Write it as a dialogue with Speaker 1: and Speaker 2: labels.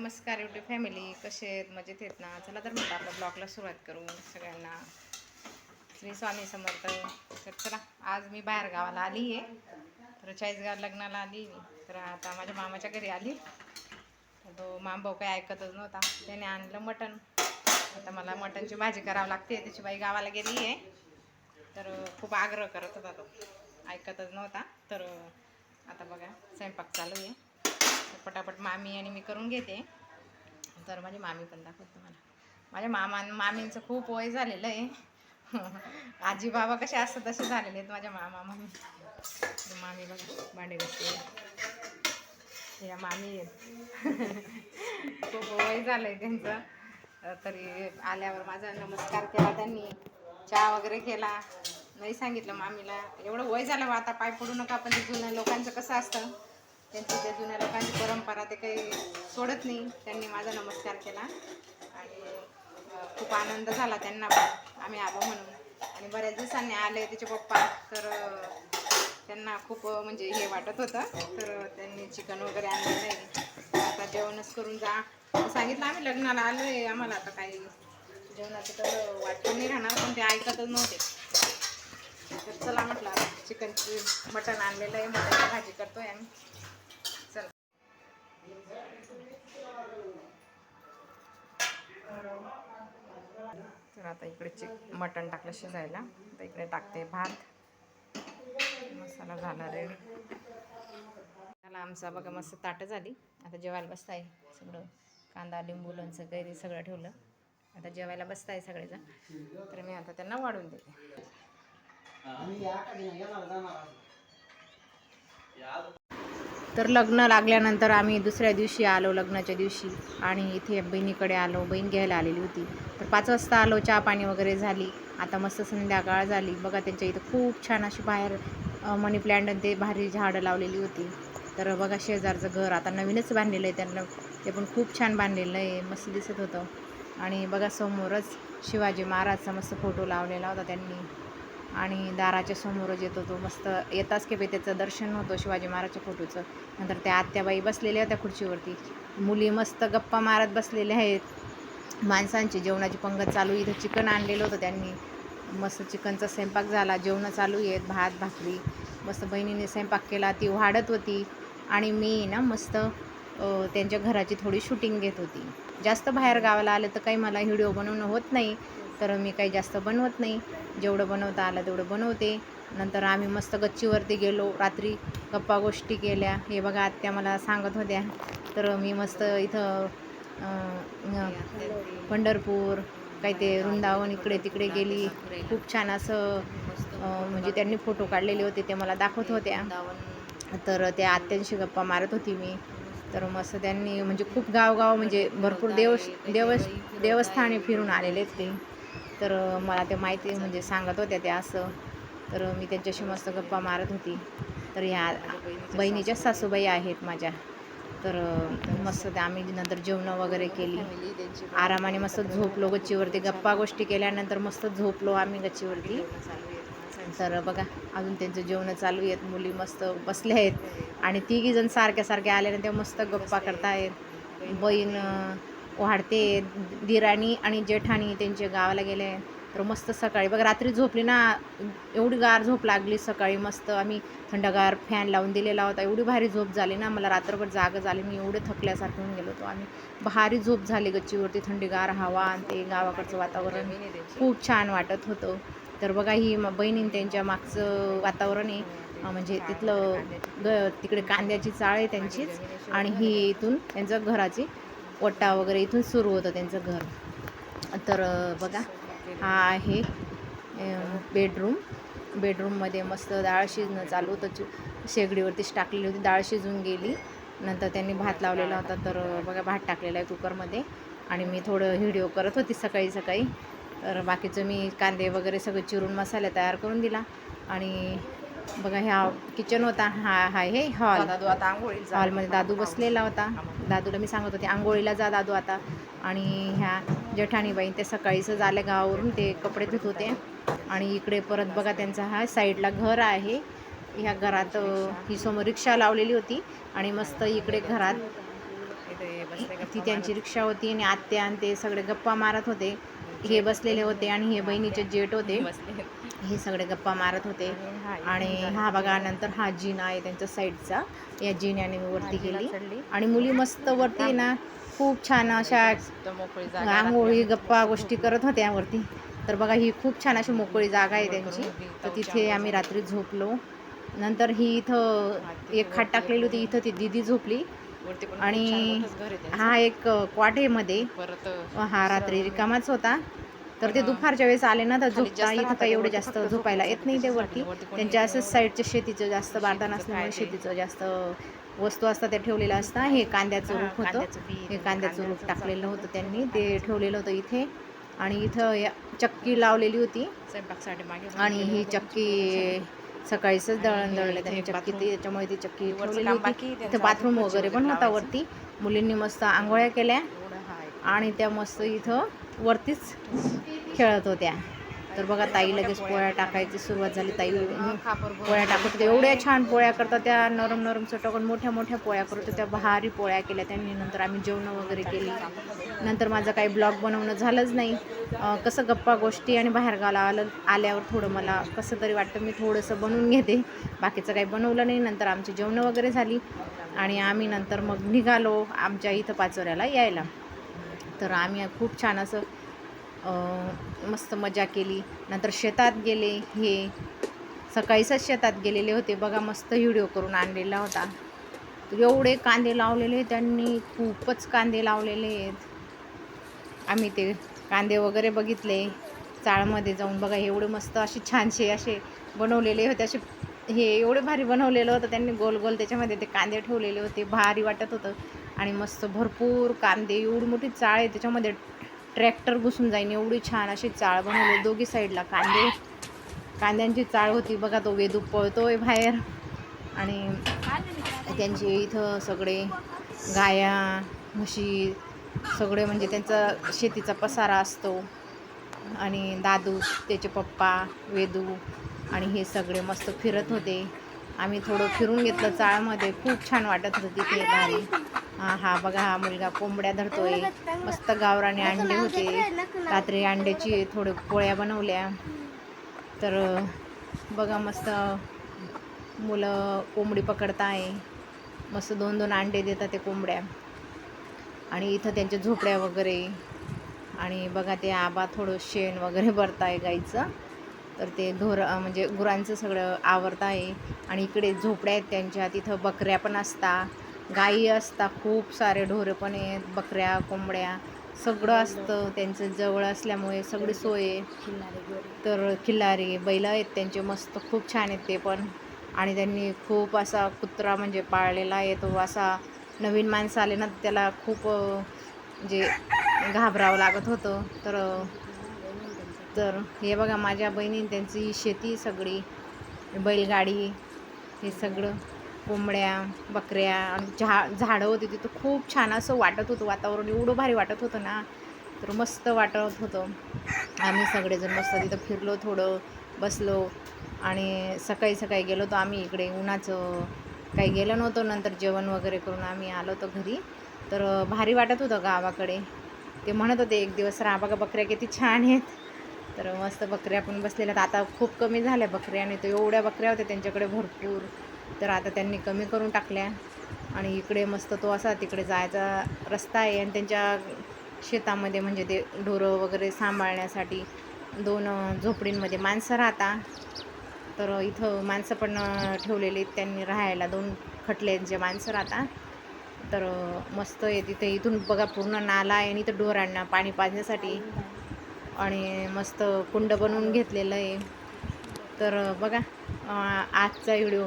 Speaker 1: नमस्कार YouTube family कसे आहेत? मजेत आहेत ना? चला तर म्हटलं आपल्या ब्लॉगला सुरुवात करू सगळ्यांना. श्री स्वामी समर्थ. तर चला आज मी बाहेर गावाला आली आहे. तर चाळीसगाव लग्नाला आली मी. तर आता माझ्या मामाच्या घरी आली. तर तो मामभाऊ काही ऐकतच नव्हता. त्याने आणलं मटण. आता मला मटणची भाजी करावं लागते. त्याची बाई गावाला गेली आहे. तर खूप आग्रह करत होता तो. ऐकतच नव्हता. तर आता बघा स्वयंपाक चालू आहे. पटापट मामी आणि मी करून घेते. तर माझी मामी पण दाखवते मला माझ्या मामा मामींचं खूप वय झालेलं आहे. आजी बाबा कसे असतात तसे झालेले आहेत माझ्या मामा मामी. मामी बघा भांडे घासते. या मामी आहेत. खूप वय झालं आहे त्यांचं. तरी आल्यावर माझा नमस्कार केला त्यांनी. चहा वगैरे केला. नाही सांगितलं मामीला. एवढं वय झालं बा आता पाय पडू नका पण जुन्या लोकांचं कसं असतं? त्यांची त्या जुन्या लोकांची परंपरा ते काही सोडत नाही. त्यांनी माझा नमस्कार केला. आणि खूप आनंद झाला त्यांना पण. आम्ही आलो म्हणून. आणि बऱ्याच दिवसांनी आले तिचे पप्पा. तर त्यांना खूप म्हणजे हे वाटत होतं. तर त्यांनी चिकन वगैरे आणलेलं नाही. आता जेवणच करून जा. सांगितलं आम्ही लग्नाला आलो आहे आम्हाला आता काही जेवणाचं तर वाटलं नाही राहणार पण ते ऐकतच नव्हते. तर चला म्हटलं चिकनची मटण आणलेलं आहे. मटणची भाजी करतोय आम्ही. इकडे चिक मटण टाकलं शिजायला. आता इकडे टाकते भात. मसाला झाला रेड. त्याला आमचा बघा मस्त ताटं झाली. आता जेवायला बसताय सगळं. कांदा लिंबू लोणचं कैरी सगळं ठेवलं. आता जेवायला बसताय सगळेजण. तर मी आता त्यांना वाढून देते. तर लग्न लागल्यानंतर आम्ही दुसऱ्या दिवशी आलो लग्नाच्या दिवशी. आणि इथे बहिणीकडे आलो बहीण घ्यायला आलेली होती. तर पाच वाजता आलो चहा पाणी वगैरे झाली. आता मस्त संध्याकाळ झाली. बघा त्यांच्या इथं खूप छान अशी बाहेर मनी प्लॅन्ट ते भारी झाडं लावलेली होती. तर बघा शेजारचं घर. आता नवीनच बांधलेलं आहे त्यांना. ते पण खूप छान बांधलेलं आहे. मस्त दिसत होतं. आणि बघा समोरच शिवाजी महाराजचा मस्त फोटो लावलेला होता त्यांनी. आणि दाराच्या समोरच येतो तो. मस्त येताच की त्याचं दर्शन होतं शिवाजी महाराजच्या फोटोचं नंतर त्या आत्याबाई बसलेल्या होत्या खुर्चीवरती. मुली मस्त गप्पा मारत बसलेल्या आहेत. माणसांची जेवणाची पंगत चालू इथं चिकन आणलेलं होतं त्यांनी. मस्त चिकनचा स्वयंपाक झाला. जेवणं चालू आहेत भात भाकरी. मस्त बहिणीने स्वयंपाक केला. ती वाढत होती. आणि मी ना मस्त त्यांच्या घराची थोडी शूटिंग घेत होती. जास्त बाहेर गावाला आलं तर काही मला व्हिडिओ बनवणं होत नाही. तर मी काही जास्त बनवत नाही. जेवढं बनवता आलं तेवढं बनवते. नंतर आम्ही मस्त गच्चीवरती गेलो. रात्री गप्पा गोष्टी केल्या. हे बघा आत्या मला सांगत होत्या. तर मी मस्त इथं पंढरपूर काही ते वृंदावन इकडे तिकडे गेली. खूप छान असं म्हणजे त्यांनी फोटो काढलेले होते ते मला दाखवत होत्या. तर त्या आत्यांशी गप्पा मारत होती मी. तर मस्त त्यांनी म्हणजे खूप गावगाव म्हणजे भरपूर देव देव देवस्थाने फिरून आलेले ते. तर मला ते माहिती म्हणजे सांगत होत्या त्या असं. तर मी त्यांच्याशी मस्त गप्पा मारत होती. तर ह्या बहिणीच्या सासूबाई आहेत माझ्या. तर मस्त त्या आम्ही नंतर जेवणं वगैरे केली. आरामाने मस्त झोपलो गच्चीवरती गप्पा गोष्टी केल्यानंतर मस्त झोपलो आम्ही गच्चीवरती. तर बघा अजून त्यांचं जेवणं चालू आहेत मुली मस्त बसल्या आहेत. आणि तिघी जण सारख्या सारख्या आल्याने त्या मस्त गप्पा करतायत. बहीण वाढते दिराणी आणि जेठाणी त्यांच्या गावाला गेले तर मस्त सकाळी. बघा रात्री झोपली ना एवढी गार झोप लागली सकाळी मस्त. आम्ही थंडगार फॅन लावून दिलेला होता. एवढी भारी झोप झाली ना मला रात्रभर जाग झाली. मी एवढे थकल्यासारखे होऊन गेलो होतो. आम्ही भारी झोप झाली गच्चीवरती. थंडीगार हवा आणि ते गावाकडचं वातावरण खूप छान वाटत होतं. तर बघा ही बहिणीन त्यांच्या मागचं वातावरण आहे. म्हणजे तिथलं ग तिकडे कांद्याची चाळ आहे त्यांचीच. आणि ही इथून त्यांचं घराची ओटा वगैरे इथून सुरू होतं त्यांचं घर. तर बघा. हा आहे. बेडरूम बेडरूममध्ये मस्त डाळ शिजणं चालू होतं. शेगडीवरतीच टाकलेली होती. डाळ शिजून गेली. नंतर त्यांनी भात लावलेला होता. तर बघा भात टाकलेला आहे कुकरमध्ये. आणि मी थोडं व्हिडिओ करत होती सकाळी सकाळी. तर बाकीचं मी कांदे वगैरे सगळं चिरून मसाला तयार करून दिला. आणि बघा ह्या किचन होता हा हा हे हॉल
Speaker 2: दादू आता आंघोळीला
Speaker 1: हॉलमध्ये दादू बसलेला होता. दादूला मी सांगत होते आंघोळीला जा दादू आता. आणि ह्या जेठाणीबाई ते सकाळीच आले गावावरून ते कपडे धुत होते. आणि इकडे परत बघा त्यांचा हा साईडला घर आहे. ह्या घरात ही समोर रिक्षा लावलेली होती. आणि मस्त इकडे घरात ती त्यांची रिक्षा होती आणि आत्या आणि ते सगळे गप्पा मारत होते. हे बसलेले होते आणि हे बहिणीचे जेट होते. हे सगळे गप्पा मारत होते. आणि हा बघा नंतर हा जिना आहे त्यांच्या साईडचा. या जिन्याने मी वरती गेली आणि मुली मस्त वरती ना. खूप छान अशा आंघोळी गप्पा गोष्टी करत होत्या वरती. तर बघा ही खूप छान अशी मोकळी जागा आहे त्यांची. तर तिथे आम्ही रात्री झोपलो. नंतर ही इथं एक खाट टाकलेली होती. इथं ती दिदी झोपली. आणि. हा एक क्वाटेमध्ये
Speaker 2: परत
Speaker 1: हा रात्री रिकामाच होता. तर ते दुपारच्या वेळेस आले ना तर झोपता इथं काही एवढे जास्त झोपायला येत नाही ते वरती. त्यांच्या असंच साईडच्या शेतीचं जास्त बारदान असल्यामुळे? शेतीचं जास्त वस्तू असतात त्या ठेवलेल्या असतात. हे कांद्याचं रूप होतं. हे कांद्याचं रूप टाकलेलं होतं त्यांनी. ते ठेवलेलं होतं इथे. आणि इथं या चक्की लावलेली होती. आणि ही चक्की सकाळीच दळण दळले त्यांनी. चक्की. ती त्याच्यामुळे ती चक्की ठेवलेली होती. इथं बाथरूम वगैरे पण होता. वरती. मुलींनी मस्त आंघोळ्या केल्या. आणि त्या मस्त इथं वरतीच खेळत होत्या. तर बघा ताई लगेच पोळ्या टाकायची सुरुवात झाली. ताई पोळ्या टाकत होत्या. एवढ्या छान पोळ्या करतात. त्या नरम नरम चटकून मोठ्या मोठ्या पोळ्या करत होत्या. भारी पोळ्या केल्या त्यांनी. नंतर आम्ही जेवणं वगैरे केली. नंतर माझं काही ब्लॉग बनवणं झालंच नाही. कसं गप्पा गोष्टी आणि बाहेरगावला आलं आल्यावर थोडं मला कसं तरी वाटतं मी थोडंसं बनवून घेते. बाकीचं काही बनवलं नाही. नंतर आमची जेवणं वगैरे झाली. आणि आम्ही नंतर मग निघालो आमच्या इथं पाचोऱ्याला यायला. तर आम्ही खूप छान असं मस्त मजा केली. नंतर शेतात गेले हे सकाळीच शेतात गेलेले होते. बघा मस्त व्हिडिओ करून आणलेला होता. एवढे कांदे लावलेले त्यांनी खूपच कांदे लावलेले आहेत. आम्ही ते कांदे वगैरे बघितले चाळमध्ये जाऊन. बघा एवढे मस्त असे छानसे असे बनवलेले होते. असे हे एवढे भारी बनवलेलं होतं. त्यांनी गोल गोल त्याच्यामध्ये ते कांदे ठेवलेले होते. भारी वाटत होतं. आणि मस्त भरपूर कांदे एवढी मोठी चाळ आहे त्याच्यामध्ये ट्रॅक्टर घुसून जाईन. एवढी छान अशी चाळ बनवली दोघी साईडला. कांदे कांद्यांची चाळ होती. बघा तो वेदू पळतोय बाहेर. आणि त्यांचे इथं सगळे गाया म्हशी सगळे म्हणजे त्यांचा शेतीचा पसारा असतो. आणि दादू त्याचे पप्पा वेदू आणि हे सगळे मस्त फिरत होते. आम्ही थोडं फिरून घेतलं चाळमध्ये. खूप छान वाटत होतं तिथे गाडी हा बघा हा मुलगा कोंबड्या धरतोय. मस्त गावराने अंडे होते. रात्री अंड्याची थोडे पोळ्या बनवल्या. तर बघा मस्त मुलं कोंबडी पकडताय. मस्त दोन दोन अंडे देतात ते कोंबड्या. आणि इथं त्यांच्या झोपड्या वगैरे. आणि बघा ते आबा थोडं शेण वगैरे भरताय गाईचं. तर ते ढोर म्हणजे गुरांचं सगळं आवरत आहे आणि इकडे झोपड्या आहेत त्यांच्या. तिथं बकऱ्या पण असतात गाई असतात खूप सारे ढोरं पण आहेत बकऱ्या कोंबड्या सगळं असतं. त्यांचं जवळ असल्यामुळे सगळी सोय आहे. तर खिल्लारी बैल आहेत त्यांचे मस्त खूप छान आहेत ते पण. आणि त्यांनी खूप असा कुत्रा म्हणजे पाळलेला आहे तो असा नवीन माणसं आले ना त्याला खूप म्हणजे घाबरावं लागत होतं. तर तर हे बघा माझ्या बहिणीने त्यांची शेती सगळी बैलगाडी हे सगळं. कोंबड्या बकऱ्या आणि झा झाडं होती तिथं. खूप छान असं वाटत होतं वातावरण. एवढं भारी वाटत होतं ना. तर मस्त वाटत होतं. आम्ही सगळेजण मस्त तिथं फिरलो थोडं बसलो आणि सकाळी सकाळी गेलो होतो आम्ही इकडे उन्हाचं. काही गेलो नव्हतो. नंतर जेवण वगैरे करून आम्ही आलो होतो घरी. तर भारी वाटत होतं गावाकडे. ते म्हणत होते एक दिवस राहा बघा बकऱ्या किती छान आहेत. तर मस्त बकऱ्या पण बसलेल्या. आता खूप कमी झाल्या बकऱ्या आणि तो एवढ्या बकऱ्या होत्या त्यांच्याकडे भरपूर. तर आता त्यांनी कमी करून टाकल्या. आणि इकडे मस्त तो असा तिकडे जायचा रस्ता आहे आणि त्यांच्या शेतामध्ये म्हणजे ते ढोरं वगैरे सांभाळण्यासाठी दोन झोपडींमध्ये माणसं राहता. तर इथं माणसं पण ठेवलेली आहेत त्यांनी राहायला. दोन खटल्यांचे माणसं राहता. तर मस्त आहे तिथे. इथून बघा पूर्ण नाला आहे आणि इथं ढोरांना पाणी पाजण्यासाठी. आणि मस्त कुंड बनवून घेतलेलं आहे. तर बघा आजचा व्हिडिओ.